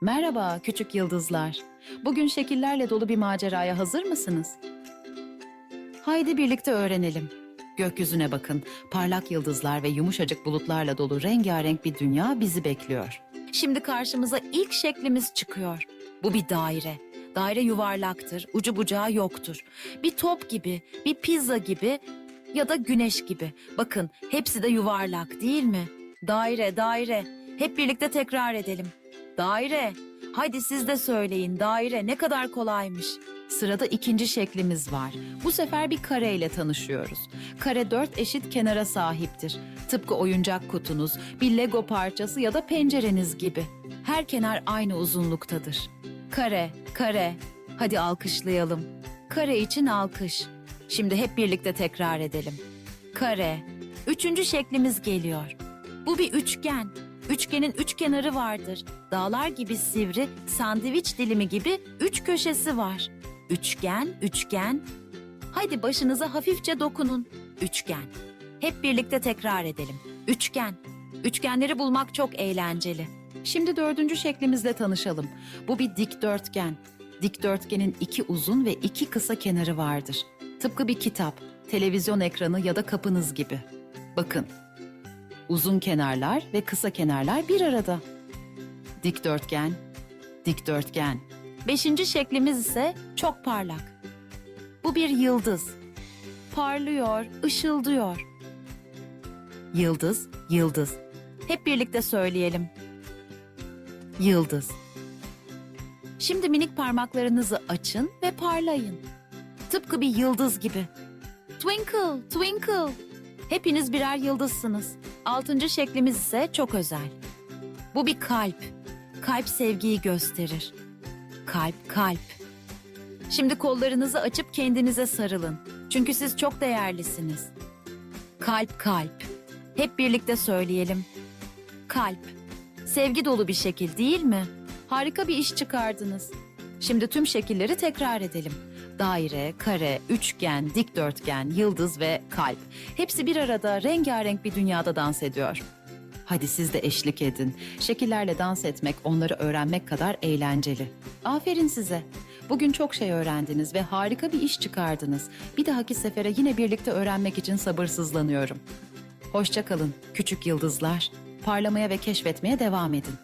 Merhaba küçük yıldızlar. Bugün şekillerle dolu bir maceraya hazır mısınız? Haydi birlikte öğrenelim. Gökyüzüne bakın. Parlak yıldızlar ve yumuşacık bulutlarla dolu rengarenk bir dünya bizi bekliyor. Şimdi karşımıza ilk şeklimiz çıkıyor. Bu bir daire. Daire yuvarlaktır, ucu bucağı yoktur. Bir top gibi, bir pizza gibi ya da güneş gibi. Bakın hepsi de yuvarlak değil mi? Daire, daire. Hep birlikte tekrar edelim. Daire. Hadi siz de söyleyin. Daire ne kadar kolaymış. Sırada ikinci şeklimiz var. Bu sefer bir kare ile tanışıyoruz. Kare dört eşit kenara sahiptir. Tıpkı oyuncak kutunuz, bir Lego parçası ya da pencereniz gibi. Her kenar aynı uzunluktadır. Kare, kare. Hadi alkışlayalım. Kare için alkış. Şimdi hep birlikte tekrar edelim. Kare. Üçüncü şeklimiz geliyor. Bu bir üçgen. Üçgenin üç kenarı vardır. Dağlar gibi sivri, sandviç dilimi gibi üç köşesi var. Üçgen, üçgen. Haydi başınıza hafifçe dokunun. Üçgen. Hep birlikte tekrar edelim. Üçgen. Üçgenleri bulmak çok eğlenceli. Şimdi dördüncü şeklimizle tanışalım. Bu bir dikdörtgen. Dikdörtgenin iki uzun ve iki kısa kenarı vardır. Tıpkı bir kitap, televizyon ekranı ya da kapınız gibi. Bakın, Uzun kenarlar ve kısa kenarlar bir arada. Dikdörtgen, dikdörtgen. Beşinci şeklimiz ise çok parlak. Bu bir yıldız. Parlıyor, ışıldıyor. Yıldız, yıldız. Hep birlikte söyleyelim. Yıldız. Şimdi minik parmaklarınızı açın ve parlayın. Tıpkı bir yıldız gibi. Twinkle, twinkle. Hepiniz birer yıldızsınız. Altıncı şeklimiz ise çok özel. Bu bir kalp. Kalp sevgiyi gösterir. Kalp, kalp. Şimdi kollarınızı açıp kendinize sarılın. Çünkü siz çok değerlisiniz. Kalp, kalp. Hep birlikte söyleyelim. Kalp. Sevgi dolu bir şekil değil mi? Harika bir iş çıkardınız. Şimdi tüm şekilleri tekrar edelim. Daire, kare, üçgen, dikdörtgen, yıldız ve kalp. Hepsi bir arada rengarenk bir dünyada dans ediyor. Hadi siz de eşlik edin. Şekillerle dans etmek, onları öğrenmek kadar eğlenceli. Aferin size. Bugün çok şey öğrendiniz ve harika bir iş çıkardınız. Bir dahaki sefere yine birlikte öğrenmek için sabırsızlanıyorum. Hoşça kalın küçük yıldızlar. Parlamaya ve keşfetmeye devam edin.